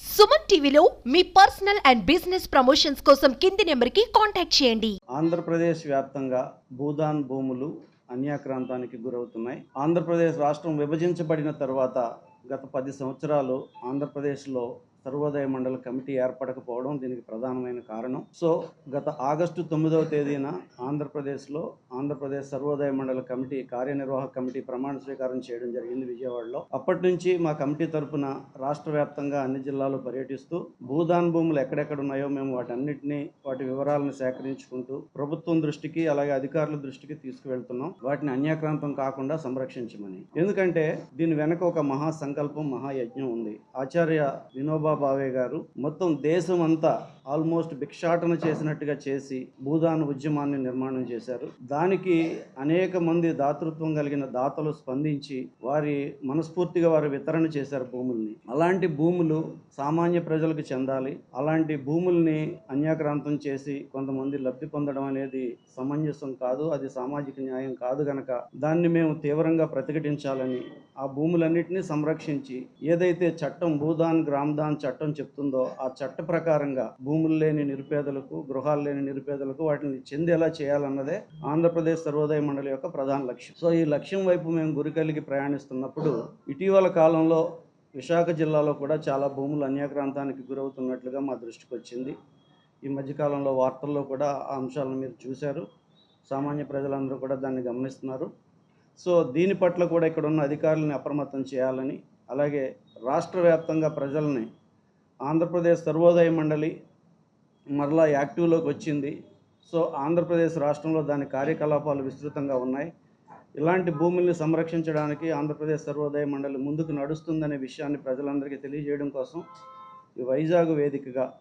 సుమన్ టీవీలో మీ personal and business promotions కోసం కింది నెంబర్కి కాంటాక్ట్ చేయండి. ఆంధ్రప్రదేశ్ వ్యాప్తంగా భూదాన్ భూములు అన్యాక్రాంతానికి గురవుతున్నాయి. ఆంధ్రప్రదేశ్ రాష్ట్రం విభజించబడిన తర్వాత గత పది సంవత్సరాలు ఆంధ్రప్రదేశ్లో సర్వోదయ మండల కమిటీ ఏర్పడకపోవడం దీనికి ప్రధానమైన కారణం. సో గత ఆగస్టు తొమ్మిదవ తేదీన ఆంధ్రప్రదేశ్లో ఆంధ్రప్రదేశ్ సర్వోదయ మండల కమిటీ కార్యనిర్వాహక కమిటీ ప్రమాణ స్వీకారం చేయడం జరిగింది విజయవాడలో. అప్పటి నుంచి మా కమిటీ తరపున రాష్ట్ర వ్యాప్తంగా అన్ని జిల్లాలు పర్యటిస్తూ భూదాన్ భూములు ఎక్కడెక్కడ ఉన్నాయో మేము వాటన్నిటిని వాటి వివరాలను సేకరించుకుంటూ ప్రభుత్వం దృష్టికి అలాగే అధికారుల దృష్టికి తీసుకువెళ్తున్నాం. వాటిని అన్యాక్రాంతం కాకుండా సంరక్షించమని. ఎందుకంటే దీని వెనక ఒక మహా సంకల్పం మహాయజ్ఞం ఉంది. ఆచార్య వినోబా భావే గారు. మొత్తం దేశం అంతా ఆల్మోస్ట్ భిక్షాటన చేసినట్టుగా చేసి భూదాన్ ఉద్యమాన్ని నిర్మాణం చేశారు. దానికి అనేక మంది దాతృత్వం కలిగిన దాతలు స్పందించి వారి మనస్ఫూర్తిగా వారు వితరణ చేశారు భూముల్ని. అలాంటి భూములు సామాన్య ప్రజలకు చెందాలి. అలాంటి భూముల్ని అన్యాక్రాంతం చేసి కొంతమంది లబ్ధి పొందడం అనేది సమంజసం కాదు అది సామాజిక న్యాయం కాదు గనక దాన్ని మేము తీవ్రంగా ప్రతిఘటించాలని ఆ భూములన్నింటినీ సంరక్షించి ఏదైతే చట్టం భూదాన్ గ్రామదాన్ చట్టం చెప్తుందో ఆ చట్ట ప్రకారంగా భూములు లేని నిరుపేదలకు గృహాలు లేని నిరుపేదలకు వాటిని చెందేలా చేయాలన్నదే ఆంధ్రప్రదేశ్ సర్వోదయ మండలి యొక్క ప్రధాన లక్ష్యం. సో ఈ లక్ష్యం వైపు మేము గురి కలిగి ప్రయాణిస్తున్నప్పుడు ఇటీవల కాలంలో విశాఖ జిల్లాలో కూడా చాలా భూములు అన్యాక్రాంతానికి గురవుతున్నట్లుగా మా దృష్టికి వచ్చింది. ఈ మధ్యకాలంలో వార్తల్లో కూడా ఆ అంశాలను మీరు చూశారు. సామాన్య ప్రజలందరూ కూడా దాన్ని గమనిస్తున్నారు. సో దీని పట్ల కూడా ఇక్కడ ఉన్న అధికారులను అప్రమత్తం చేయాలని అలాగే రాష్ట్ర వ్యాప్తంగా ప్రజల్ని ఆంధ్రప్రదేశ్ సర్వోదయ మండలి మరలా యాక్టివ్లోకి వచ్చింది. సో ఆంధ్రప్రదేశ్ రాష్ట్రంలో దాని కార్యకలాపాలు విస్తృతంగా ఉన్నాయి. ఇలాంటి భూముల్ని సంరక్షించడానికి ఆంధ్రప్రదేశ్ సర్వోదయ మండలి ముందుకు నడుస్తుందనే విషయాన్ని ప్రజలందరికీ తెలియజేయడం కోసం ఈ వైజాగ్ వేదికగా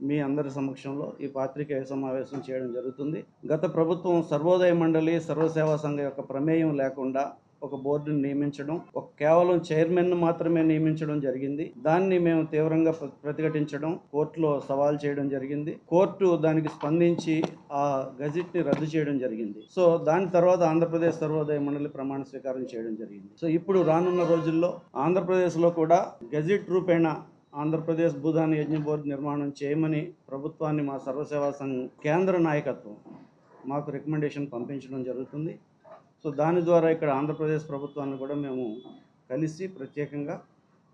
మీ అందరి సమక్షంలో ఈ పాత్రికేయ సమావేశం చేయడం జరుగుతుంది. గత ప్రభుత్వం సర్వోదయ మండలి సర్వసేవా సంఘ యొక్క ప్రమేయం లేకుండా ఒక బోర్డుని నియమించడం ఒక కేవలం చైర్మన్ మాత్రమే నియమించడం జరిగింది. దాన్ని మేము తీవ్రంగా ప్రతిఘటించడం కోర్టులో సవాల్ చేయడం జరిగింది. కోర్టు దానికి స్పందించి ఆ గజెట్ని రద్దు చేయడం జరిగింది. సో దాని తర్వాత ఆంధ్రప్రదేశ్ సర్వోదయ మండలి ప్రమాణ స్వీకారం చేయడం జరిగింది. సో ఇప్పుడు రానున్న రోజుల్లో ఆంధ్రప్రదేశ్లో కూడా గజెట్ రూపేణ ఆంధ్రప్రదేశ్ భూదాన్ యజ్ఞ బోర్డు నిర్మాణం చేయమని ప్రభుత్వాన్ని మా సర్వసేవా సంఘం కేంద్ర నాయకత్వం మాకు రికమెండేషన్ పంపించడం జరుగుతుంది. సో దాని ద్వారా ఇక్కడ ఆంధ్రప్రదేశ్ ప్రభుత్వాన్ని కూడా మేము కలిసి ప్రత్యేకంగా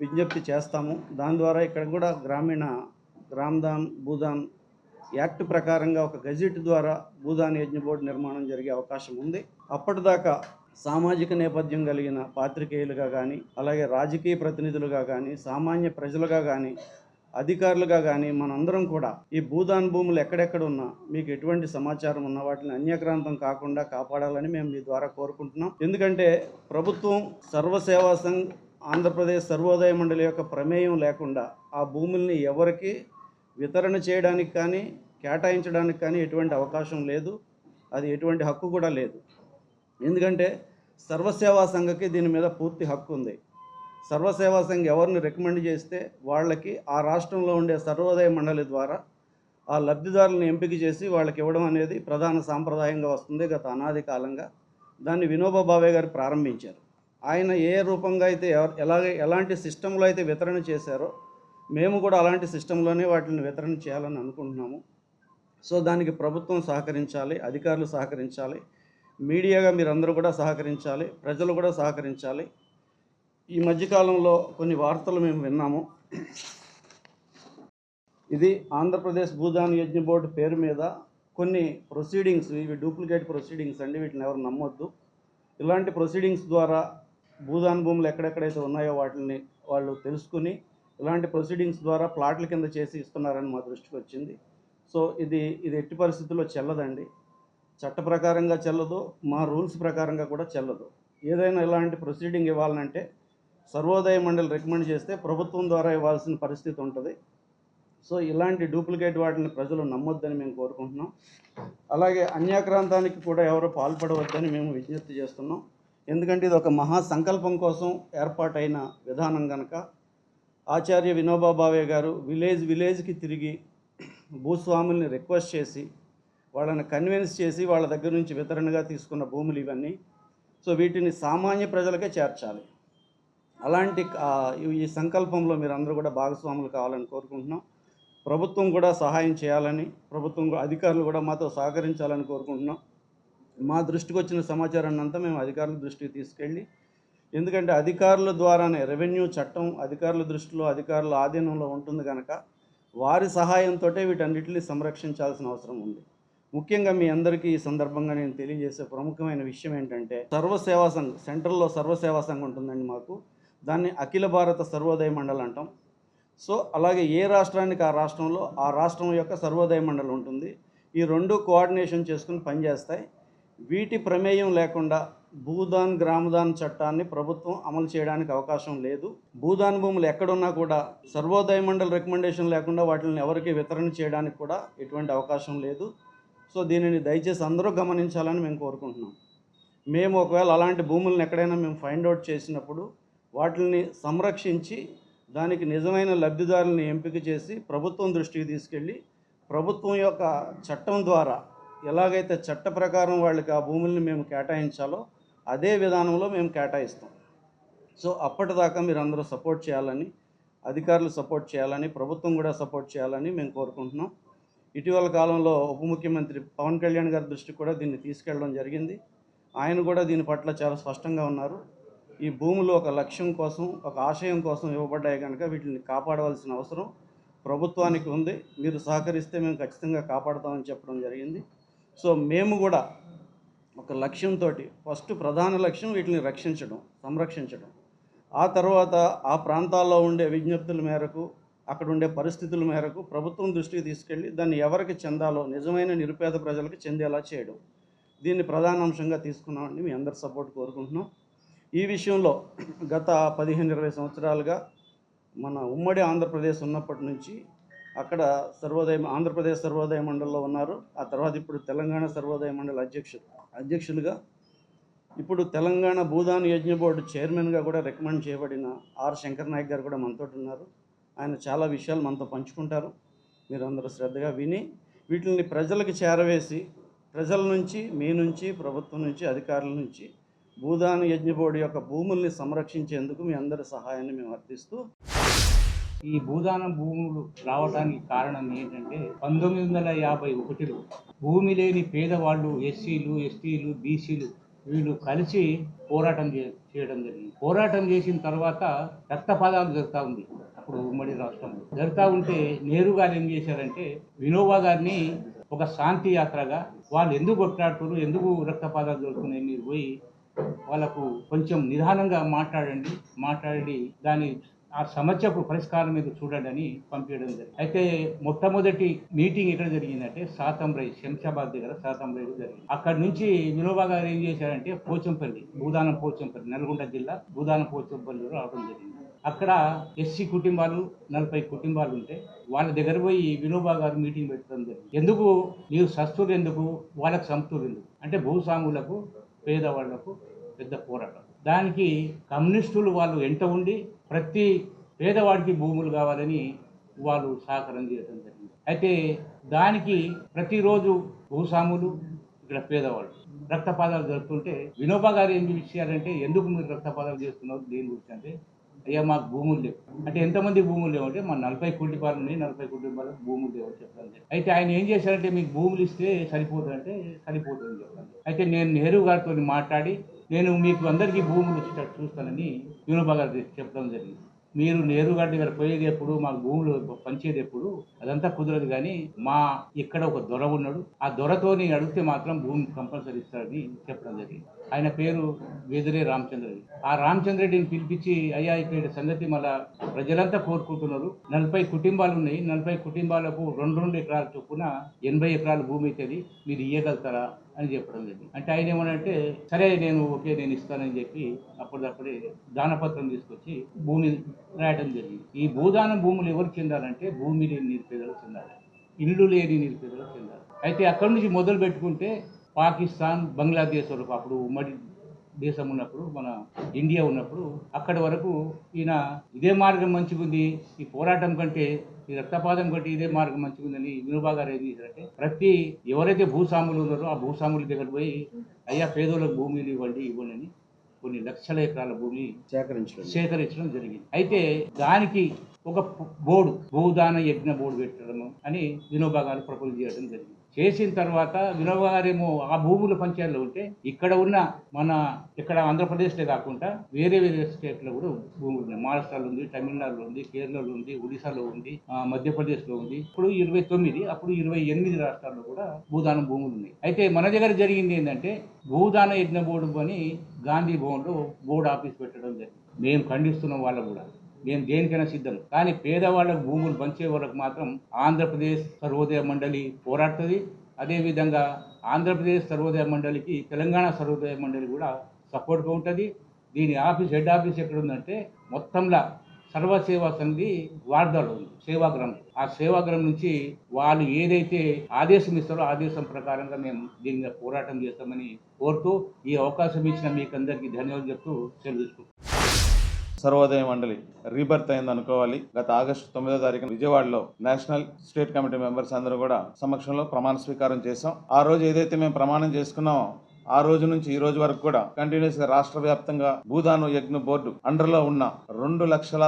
విజ్ఞప్తి చేస్తాము. దాని ద్వారా ఇక్కడ కూడా గ్రామీణ గ్రామ్దాన్ భూదాన్ యాక్ట్ ప్రకారంగా ఒక గజెట్ ద్వారా భూదాన్ యజ్ఞ బోర్డు నిర్మాణం జరిగే అవకాశం ఉంది. అప్పటిదాకా సామాజిక నేపథ్యం కలిగిన పాత్రికేయులుగా కానీ అలాగే రాజకీయ ప్రతినిధులుగా కానీ సామాన్య ప్రజలుగా కానీ అధికారులుగా కానీ మనందరం కూడా ఈ భూదాన్ భూములు ఎక్కడెక్కడ ఉన్నా మీకు ఎటువంటి సమాచారం ఉన్న వాటిని అన్యక్రాంతం కాకుండా కాపాడాలని మేము మీ ద్వారా కోరుకుంటున్నాం. ఎందుకంటే ప్రభుత్వం సర్వసేవా సంఘ్ ఆంధ్రప్రదేశ్ సర్వోదయ మండలి యొక్క ప్రమేయం లేకుండా ఆ భూముల్ని ఎవరికి వితరణ చేయడానికి కానీ కేటాయించడానికి కానీ ఎటువంటి అవకాశం లేదు. అది ఎటువంటి హక్కు కూడా లేదు. ఎందుకంటే సర్వసేవా సంఘకి దీని మీద పూర్తి హక్కు ఉంది. సర్వసేవా సంఘ్ ఎవరిని రికమెండ్ చేస్తే వాళ్ళకి ఆ రాష్ట్రంలో ఉండే సర్వోదయ మండలి ద్వారా ఆ లబ్ధిదారులను ఎంపిక చేసి వాళ్ళకి ఇవ్వడం అనేది ప్రధాన సాంప్రదాయంగా వస్తుంది గత అనాది కాలంగా. దాన్ని వినోబా భావే గారు ప్రారంభించారు. ఆయన ఏ రూపంగా అయితే ఎవరు ఎలాగ ఎలాంటి సిస్టంలో అయితే వితరణ చేశారో మేము కూడా అలాంటి సిస్టంలోనే వాటిని వితరణ చేయాలని అనుకుంటున్నాము. సో దానికి ప్రభుత్వం సహకరించాలి అధికారులు సహకరించాలి మీడియాగా మీరందరూ కూడా సహకరించాలి ప్రజలు కూడా సహకరించాలి. ఈ మధ్యకాలంలో కొన్ని వార్తలు మేము విన్నాము. ఇది ఆంధ్రప్రదేశ్ భూదాన్ యజ్ఞ బోర్డు పేరు మీద కొన్ని ప్రొసీడింగ్స్ ఇవి డూప్లికేట్ ప్రొసీడింగ్స్ అండి వీటిని ఎవరు నమ్మొద్దు. ఇలాంటి ప్రొసీడింగ్స్ ద్వారా భూదాన్ భూములు ఎక్కడెక్కడైతే ఉన్నాయో వాటిని వాళ్ళు తెలుసుకుని ఇలాంటి ప్రొసీడింగ్స్ ద్వారా ప్లాట్ల కింద చేసి ఇస్తున్నారని మా దృష్టికి వచ్చింది. సో ఇది ఇది ఎట్టి పరిస్థితుల్లో చెల్లదండి. చట్ట ప్రకారంగా చెల్లదు మా రూల్స్ ప్రకారంగా కూడా చెల్లదు. ఏదైనా ఇలాంటి ప్రొసీడింగ్ ఇవ్వాలంటే సర్వోదయ మండలి రికమెండ్ చేస్తే ప్రభుత్వం ద్వారా ఇవ్వాల్సిన పరిస్థితి ఉంటుంది. సో ఇలాంటి డూప్లికేట్ వాటిని ప్రజలు నమ్మొద్దని మేము కోరుకుంటున్నాం. అలాగే అన్యాక్రాంతానికి కూడా ఎవరు పాల్పడవద్దని మేము విజ్ఞప్తి చేస్తున్నాం. ఎందుకంటే ఇది ఒక మహా సంకల్పం కోసం ఏర్పాటైన విధానం కనుక ఆచార్య వినోబా భావే గారు విలేజ్ విలేజ్కి తిరిగి భూస్వాముల్ని రిక్వెస్ట్ చేసి వాళ్ళని కన్విన్స్ చేసి వాళ్ళ దగ్గర నుంచి వితరణగా తీసుకున్న భూములు ఇవన్నీ. సో వీటిని సామాన్య ప్రజలకే చేర్చాలి. అలాంటి ఈ- సంకల్పంలో మీరు అందరూ కూడా భాగస్వాములు కావాలని కోరుకుంటున్నాం. ప్రభుత్వం కూడా సహాయం చేయాలని ప్రభుత్వం అధికారులు కూడా మాతో సహకరించాలని కోరుకుంటున్నాం. మా దృష్టికి వచ్చిన సమాచారాన్ని అంతా మేము అధికారుల దృష్టికి తీసుకెళ్ళి ఎందుకంటే అధికారుల ద్వారానే రెవెన్యూ చట్టం అధికారుల దృష్టిలో అధికారుల ఆధీనంలో ఉంటుంది కనుక వారి సహాయంతో వీటన్నిటిని సంరక్షించాల్సిన అవసరం ఉంది. ముఖ్యంగా మీ అందరికీ ఈ సందర్భంగా నేను తెలియజేసే ప్రముఖమైన విషయం ఏంటంటే సర్వసేవా సంఘం సెంట్రల్లో సర్వసేవా సంఘం ఉంటుందండి మాకు. దాన్ని అఖిల భారత సర్వోదయ మండలి అంటాం. సో అలాగే ఏ రాష్ట్రానికి ఆ రాష్ట్రంలో ఆ రాష్ట్రం యొక్క సర్వోదయ మండలి ఉంటుంది. ఈ రెండు కోఆర్డినేషన్ చేసుకుని పనిచేస్తాయి వీటి ప్రమేయం లేకుండా భూదాన్ గ్రామదాన్ చట్టాన్ని ప్రభుత్వం అమలు చేయడానికి అవకాశం లేదు. భూదాన్ భూములు ఎక్కడున్నా కూడా సర్వోదయ మండలి రికమెండేషన్ లేకుండా వాటిని ఎవరికి వితరణ చేయడానికి కూడా ఎటువంటి అవకాశం లేదు. సో దీనిని దయచేసి అందరూ గమనించాలని మేము కోరుకుంటున్నాం. మేము ఒకవేళ అలాంటి భూములను ఎక్కడైనా మేము ఫైండ్ అవుట్ చేసినప్పుడు వాటిని సంరక్షించి దానికి నిజమైన లబ్ధిదారులను ఎంపిక చేసి ప్రభుత్వం దృష్టికి తీసుకెళ్ళి ప్రభుత్వం యొక్క చట్టం ద్వారా ఎలాగైతే చట్ట ప్రకారం వాళ్ళకి ఆ భూముల్ని మేము కేటాయించాలో అదే విధానంలో మేము కేటాయిస్తాం. సో అప్పటిదాకా మీరు అందరూ సపోర్ట్ చేయాలని అధికారులు సపోర్ట్ చేయాలని ప్రభుత్వం కూడా సపోర్ట్ చేయాలని మేము కోరుకుంటున్నాం. ఇటీవల కాలంలో ఉప ముఖ్యమంత్రి పవన్ కళ్యాణ్ గారి దృష్టికి కూడా దీన్ని తీసుకెళ్ళడం జరిగింది. ఆయన కూడా దీని పట్ల చాలా స్పష్టంగా ఉన్నారు. ఈ భూములు ఒక లక్ష్యం కోసం ఒక ఆశయం కోసం ఇవ్వబడ్డాయి కనుక వీటిని కాపాడవలసిన అవసరం ప్రభుత్వానికి ఉంది. మీరు సహకరిస్తే మేము ఖచ్చితంగా కాపాడుతామని చెప్పడం జరిగింది. సో మేము కూడా ఒక లక్ష్యంతో ఫస్ట్ ప్రధాన లక్ష్యం వీటిని రక్షించడం సంరక్షించడం. ఆ తర్వాత ఆ ప్రాంతాల్లో ఉండే విజ్ఞప్తుల మేరకు అక్కడ ఉండే పరిస్థితుల మేరకు ప్రభుత్వం దృష్టికి తీసుకెళ్ళి దాన్ని ఎవరికి చెందాలో నిజమైన నిరుపేద ప్రజలకు చెందేలా చేయడం. దీన్ని ప్రధాన అంశంగా తీసుకున్నామని మీ అందరి సపోర్ట్ కోరుకుంటున్నాం. ఈ విషయంలో గత పదిహేను ఇరవై సంవత్సరాలుగా మన ఉమ్మడి ఆంధ్రప్రదేశ్ ఉన్నప్పటి నుంచి అక్కడ సర్వోదయ ఆంధ్రప్రదేశ్ సర్వోదయ మండలిలో ఉన్నారు. ఆ తర్వాత ఇప్పుడు తెలంగాణ సర్వోదయ మండలి అధ్యక్షులు అధ్యక్షులుగా ఇప్పుడు తెలంగాణ భూదాన్ యజ్ఞ బోర్డు చైర్మన్గా కూడా రికమెండ్ చేయబడిన ఆర్ శంకర్ నాయక్ గారు కూడా మనతో ఉన్నారు. ఆయన చాలా విషయాలు మనతో పంచుకుంటారు. మీరు అందరూ శ్రద్ధగా విని వీటిని ప్రజలకు చేరవేసి ప్రజల నుంచి మీ నుంచి ప్రభుత్వం నుంచి అధికారుల నుంచి భూదాన యజ్ఞ యొక్క భూముల్ని సంరక్షించేందుకు మీ అందరి సహాయాన్ని మేము అర్థిస్తూ ఈ భూదానం భూములు రావడానికి కారణం ఏంటంటే పంతొమ్మిది వందల యాభై ఒకటిలో భూమి లేని పేదవాళ్ళు ఎస్సీలు ఎస్టీలు బీసీలు వీళ్ళు కలిసి పోరాటం చేయడం జరిగింది. పోరాటం చేసిన తర్వాత రక్తపాదాలు జరుగుతూ ఉంది. అప్పుడు ఉమ్మడి రాష్ట్రంలో. జరుగుతూ ఉంటే నెహ్రూ గారు ఏం చేశారంటే వినోబా గారిని ఒక శాంతి యాత్రగా వాళ్ళు ఎందుకు కొట్లాడుతున్నారు ఎందుకు రక్తపాదాలు జరుగుతున్నాయి మీరు పోయి వాళ్ళకు కొంచెం నిదానంగా మాట్లాడండి మాట్లాడి దాని ఆ సమస్యకు పరిష్కారం మీద చూడండి అని పంపించడం జరిగింది. అయితే మొట్టమొదటి మీటింగ్ ఎక్కడ జరిగిందంటే సాతంబ్రై శంషాబాద్ దగ్గర సాతంబ్రై జరిగింది. అక్కడ నుంచి వినోబా గారు ఏం చేశారంటే పోచంపల్లి భూదానం పోచంపల్లి నల్గొండ జిల్లా భూదానం పోచంపల్లిలో రావడం జరిగింది. అక్కడ ఎస్సీ కుటుంబాలు నలభై కుటుంబాలు ఉంటే వాళ్ళ దగ్గర పోయి వినోబా గారు మీటింగ్ పెట్టడం జరిగింది. ఎందుకు? నీవు సస్తులు ఎందుకు? వాళ్ళకి సంతులు ఎందుకు? అంటే భూస్వాములకు పేదవాళ్ళకు పెద్ద పోరాటం. దానికి కమ్యూనిస్టులు వాళ్ళు ఎంట ఉండి ప్రతి పేదవాడికి భూములు కావాలని వాళ్ళు సహకారం చేయడం జరిగింది. అయితే దానికి ప్రతిరోజు భూస్వాములు ఇక్కడ పేదవాళ్ళు రక్తపాతాలు జరుపుతుంటే వినోబా గారు ఏం చేశారంటే ఎందుకు మీరు రక్తపాతాలు చేస్తున్నారు? దేని గురించి? అంటే అయ్యా మాకు భూములు లేవు. అంటే ఎంతమంది భూములు లేవు అంటే మా నలభై కుటుంబాలు ఉన్నాయి నలభై కుటుంబాలకు భూములు లేవు అని చెప్పాను. అయితే ఆయన ఏం చేశారంటే మీకు భూములు ఇస్తే సరిపోతుందంటే సరిపోతుంది చెప్పండి అయితే నేను నెహ్రూ గారితో మాట్లాడి నేను మీకు అందరికీ భూములు వచ్చేటట్టు చూస్తానని వినోబా గారికి చెప్పడం జరిగింది. మీరు నెహ్రూ గారి దగ్గర పోయేది ఎప్పుడు మాకు భూములు పంచేది ఎప్పుడు అదంతా కుదరదు కానీ మా ఇక్కడ ఒక దొర ఉన్నాడు. ఆ దొరతోని అడిగితే మాత్రం భూమి కంపల్సరీ ఇస్తాడని చెప్పడం జరిగింది. ఆయన పేరు వెదిరే రామచంద్రుడి ఆ రామచంద్ర రెడ్డిని పిలిపించి అయ్యా ఇక్కడ సంగతి మళ్ళా ప్రజలంతా కోరుకుంటున్నారు. నలభై కుటుంబాలు ఉన్నాయి నలభై కుటుంబాలకు రెండు రెండు ఎకరాల చొప్పున ఎనభై ఎకరాల భూమి అవుతుంది మీరు ఇయ్యగలుగుతారా అని చెప్పడం జరిగింది. అంటే ఆయన ఏమనంటే సరే నేను ఓకే నేను ఇస్తానని చెప్పి అప్పటిదప్పుడే దానపత్రం తీసుకొచ్చి భూమి రాయడం జరిగింది. ఈ భూదానం భూములు ఎవరు చెందాలంటే భూమి లేని నిరుపేదలు చెందాలి. ఇల్లు లేని నిరుపేదలు చెందాలి. అయితే అక్కడి నుంచి మొదలు పెట్టుకుంటే పాకిస్తాన్ బంగ్లాదేశ్ వరకు అప్పుడు ఉమ్మడి దేశం ఉన్నప్పుడు మన ఇండియా ఉన్నప్పుడు అక్కడి వరకు ఈయన ఇదే మార్గం మంచిగుంది ఈ పోరాటం కంటే ఈ రక్తపాతం కంటే ఇదే మార్గం మంచిగుందని వినోబా గారు ఏం చేశారంటే ప్రతి ఎవరైతే భూస్వాములు ఉన్నారో ఆ భూస్వాముల దగ్గర పోయి అయ్యా పేదోళ్ళకు భూమిలు ఇవ్వండి ఇవ్వండి అని కొన్ని లక్షల ఎకరాల భూమి సేకరించడం. సేకరించడం జరిగింది. అయితే దానికి ఒక బోర్డు భూదాన యజ్ఞ బోర్డు పెట్టడం అని వినోబా గారు ప్రపోజ్ చేయడం జరిగింది. చేసిన తర్వాత వినోగారేమో ఆ భూముల పంచాయతీలో ఉంటే ఇక్కడ ఉన్న మన ఇక్కడ ఆంధ్రప్రదేశ్లో కాకుండా వేరే వేరే స్టేట్లో కూడా భూములు ఉన్నాయి. మహారాష్ట్రలో ఉంది తమిళనాడులో ఉంది కేరళలో ఉంది ఒడిశాలో ఉంది మధ్యప్రదేశ్లో ఉంది. ఇప్పుడు ఇరవై తొమ్మిది అప్పుడు ఇరవై ఎనిమిది రాష్ట్రాల్లో కూడా భూదాన భూములు ఉన్నాయి. అయితే మన దగ్గర జరిగింది ఏంటంటే భూదాన యజ్ఞ బోర్డు అని గాంధీ భవన్లో బోర్డు ఆఫీస్ పెట్టడం జరిగింది. మేము ఖండిస్తున్నాం వాళ్ళు కూడా. మేము దేనికైనా సిద్ధం. కానీ పేదవాళ్ళకు భూములు పంచే వాళ్ళకు మాత్రం ఆంధ్రప్రదేశ్ సర్వోదయ మండలి పోరాడుతుంది. అదేవిధంగా ఆంధ్రప్రదేశ్ సర్వోదయ మండలికి తెలంగాణ సర్వోదయ మండలి కూడా సపోర్ట్గా ఉంటుంది. దీని ఆఫీస్ హెడ్ ఆఫీస్ ఎక్కడ ఉందంటే మొత్తంలో సర్వసేవా సమితి వార్దాలో ఉంది సేవాగ్రహం ఆ సేవాగ్రహం నుంచి వాళ్ళు ఏదైతే ఆదేశం ఇస్తారో ఆదేశం ప్రకారంగా మేము దీని మీద పోరాటం చేస్తామని కోరుతూ ఈ అవకాశం ఇచ్చిన మీకు అందరికీ ధన్యవాదాలు చెప్తూ సెలవు సర్వోదయ మండలి రీబర్త్ అయింది అనుకోవాలి. గత ఆగస్టు తొమ్మిదో తారీఖున విజయవాడలో నేషనల్ స్టేట్ కమిటీ మెంబర్స్ అందరూ కూడా సమక్షంలో ప్రమాణ స్వీకారం చేశాం. ఆ రోజు ఏదైతే మేము ప్రమాణం చేసుకున్నామో ఆ రోజు నుంచి ఈ రోజు వరకు కూడా కంటిన్యూస్గా రాష్ట్ర వ్యాప్తంగా భూదాను యజ్ఞ బోర్డు అండర్లో ఉన్న రెండు లక్షల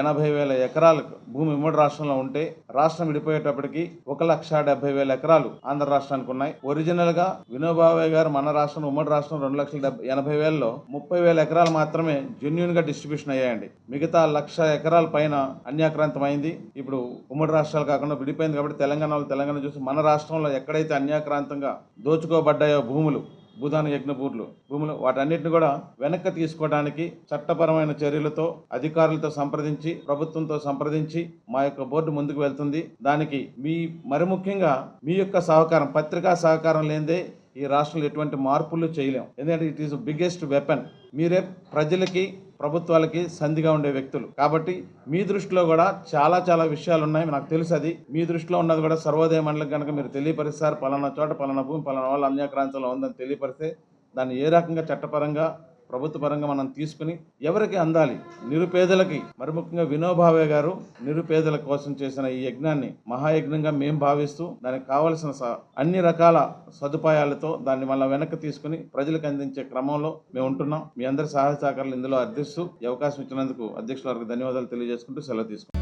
ఎనభై వేల ఎకరాలకు భూమి మూడు రాష్ట్రంలో ఉంటే రాష్ట్రం విడిపోయేటప్పటికి ఒక లక్ష డెబ్బై వేల ఎకరాలు ఆంధ్ర రాష్ట్రానికి ఉన్నాయి. ఒరిజినల్గా వినోబాబాయ్ గారు మన రాష్ట్రం ఉమ్మడి రాష్ట్రం రెండు లక్షల ఎనభై వేలలో ముప్పై వేల ఎకరాలు మాత్రమే జెన్యున్గా డిస్ట్రిబ్యూషన్ అయ్యాయండి. మిగతా లక్ష ఎకరాల పైన అన్యాక్రాంతం అయింది. ఇప్పుడు ఉమ్మడి రాష్ట్రాలు కాకుండా విడిపోయింది కాబట్టి తెలంగాణ వాళ్ళు తెలంగాణ చూసి మన రాష్ట్రంలో ఎక్కడైతే అన్యాక్రాంతంగా దోచుకోబడ్డాయో భూములు భూదాన యజ్ఞపూర్లు. భూములు భూములు వాటన్నిటిని కూడా వెనక్కి తీసుకోవడానికి చట్టపరమైన చర్యలతో అధికారులతో సంప్రదించి ప్రభుత్వంతో సంప్రదించి మా యొక్క బోర్డు ముందుకు వెళ్తుంది. దానికి మీ మరి ముఖ్యంగా మీ యొక్క సహకారం పత్రికా సహకారం లేనిదే ఈ రాష్ట్రంలో ఎటువంటి మార్పులు చేయలేం. ఎందుకంటే ఇట్ ఈస్ బిగ్గెస్ట్ వెపన్ మీరే ప్రజలకి ప్రభుత్వాలకి సంధిగా ఉండే వ్యక్తులు. కాబట్టి మీ దృష్టిలో కూడా చాలా చాలా విషయాలు ఉన్నాయి నాకు తెలుసు అది. మీ దృష్టిలో ఉన్నది కూడా సర్వోదయ మండలికి కనుక మీరు తెలియపరిస్తారు పలానా చోట పలానా భూమి పలానా వాళ్ళ అన్యాక్రాంతంలో ఉందని తెలియపరిస్తే దాన్ని ఏ రకంగా చట్టపరంగా ప్రభుత్వ పరంగా మనం తీసుకుని ఎవరికి అందాలి? నిరుపేదలకి. మరి ముఖ్యంగా వినోభావే గారు నిరుపేదల కోసం చేసిన ఈ యజ్ఞాన్ని మహాయజ్ఞంగా మేము భావిస్తూ దానికి కావలసిన స- అన్ని రకాల సదుపాయాలతో దాన్ని మళ్ళీ వెనక్కి తీసుకుని ప్రజలకు అందించే క్రమంలో మేము ఉంటున్నాం. మీ అందరి సహాయ సహకారాలు ఇందులో అర్థిస్తూ అవకాశం ఇచ్చినందుకు అధ్యక్షుల వారికి ధన్యవాదాలు తెలియజేసుకుంటూ సెలవు తీసుకుంటాం